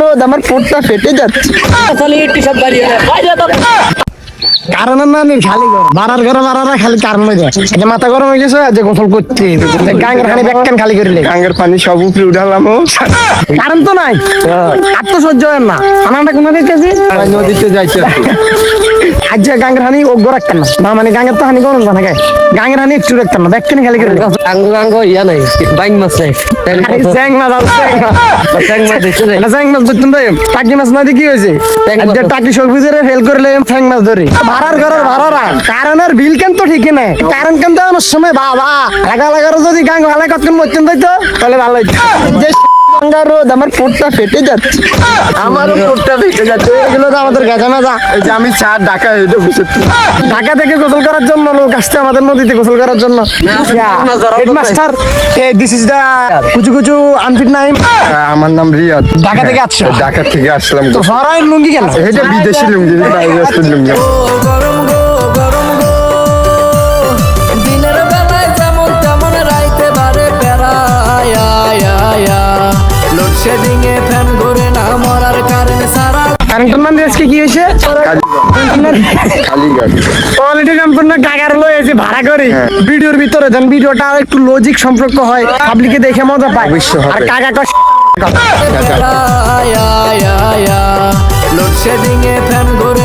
রোদ আমার পোটটা ফেটে যাচ্ছে। কারণ না নেই খালি ঘর। বাড়ার ঘরে বাড়ারা খালি কারণ হয়ে যায়। যে মাথা গরম হয়ে গেছে যে গোসল করতে গাঙ্গের খানি ব্যাখ্যান খালি করিলে। গাঙ্গের পানি সব উপরে উঠালাম কারণ তো নাই। আর তো সহ্য হয় না। আনাটা কোনো দিতেছি নদীতে যাইতে আজ গাঙ্গের হানি না। না মানে গাঙ্গের তো হানি না গাঙ্গের হানি একটু না ব্যাখ্যান খালি করে। আঙ্গ আঙ্গ ইয়া নাই বাইং মাছ নাই। চ্যাং মাছ মাছ। মাছ টাকি মাছ না কি হয়েছে। যে টাকি সবুজের ফেল করলে মাছ ধরে। ভাড়ার ঘরের ভাড়ারা। কারণের বিল কেন তো ঠিকই নাই। কারণ কেন তো আমার সময় বাবা লাগা লাগারও যদি গাং ভালো কতক্ষণ মরতেন তাই তো তাহলে ভালো হইতো। রোদ আমার পোটটা ফেটে যাচ্ছে। আমারও পোটটা ফেটে যাচ্ছে। এগুলো তো আমাদের গাছা এই যে আমি চা ঢাকা বসে ঢাকা থেকে গোসল করার জন্য লোক আসছে আমাদের নদীতে গোসল করার জন্য। Headmaster this is the Kuchu Kuchu unfit Naim. আমার নাম রিয়াদ। ঢাকা থেকে আসছো? ঢাকা থেকে আসলাম। তো সরাই লুঙ্গি কেন? এটা বিদেশি লুঙ্গি বাইরে লুঙ্গি। এ ফ্যান ঘুরে না মরার কারণ সারা কারেন্টের মানে আজকে কি হয়েছে? খালি সম্পূর্ণ টাকার লয়েছে ভাড়া করে। ভিডিওর ভিতরে দেন ভিডিওটা একটু লজিক সম্পর্ক হয় পাবলিকে দেখে মজা পায়। আর কাকা কষ্ট লোডশেডিং এ ফ্যান ঘুরে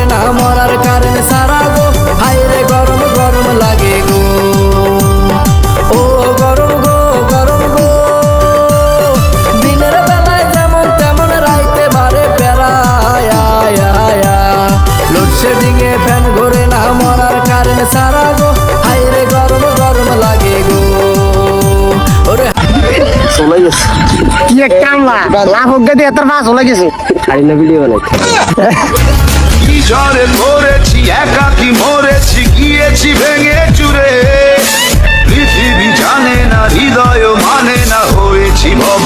কি এক কামলা লাভ হোক গেদি এত পাস হলে গেছে। কি ঝড়ে মরেছি একাকি মরেছি গিয়েছি ভেঙে চুরে। পৃথিবী জানে না হৃদয় মানে না হয়েছি ভব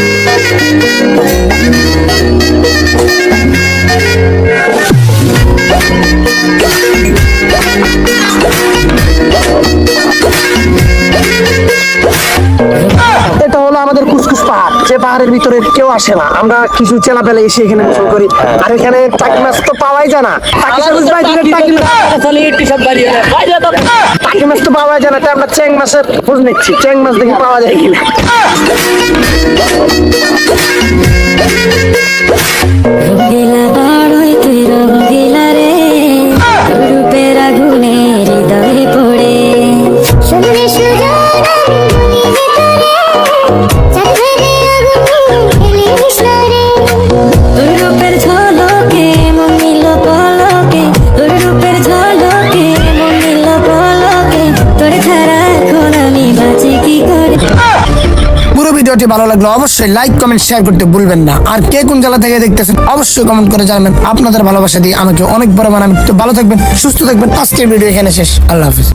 যে পাহাড়ের ভিতরে কেউ আসে না। আমরা কিছু চেলা পেলে এসে এখানে গোসল করি। আর এখানে টাকি মাছ তো পাওয়াই যায় না। টাকি সবুজ ভাই দিলে টাকি টাকি মাছ। তো। পাওয়া যায় না তাই আমরা চ্যাং মাছের খোঁজ নিচ্ছি। চ্যাং মাছ দেখি পাওয়া যায় কিনা। ভিডিওটি ভালো লাগল অবশ্যই লাইক কমেন্ট শেয়ার করতে ভুলবেন না। আর কে কোন জেলা থেকে দেখতেছেন, অবশ্যই কমেন্ট করে জানাবেন। আপনাদের ভালোবাসা দিয়ে আমাকে অনেক বড় বানাবেন তো ভালো থাকবেন, সুস্থ থাকবেন। আজকের ভিডিও এখানে শেষ। আল্লাহ হাফিজ।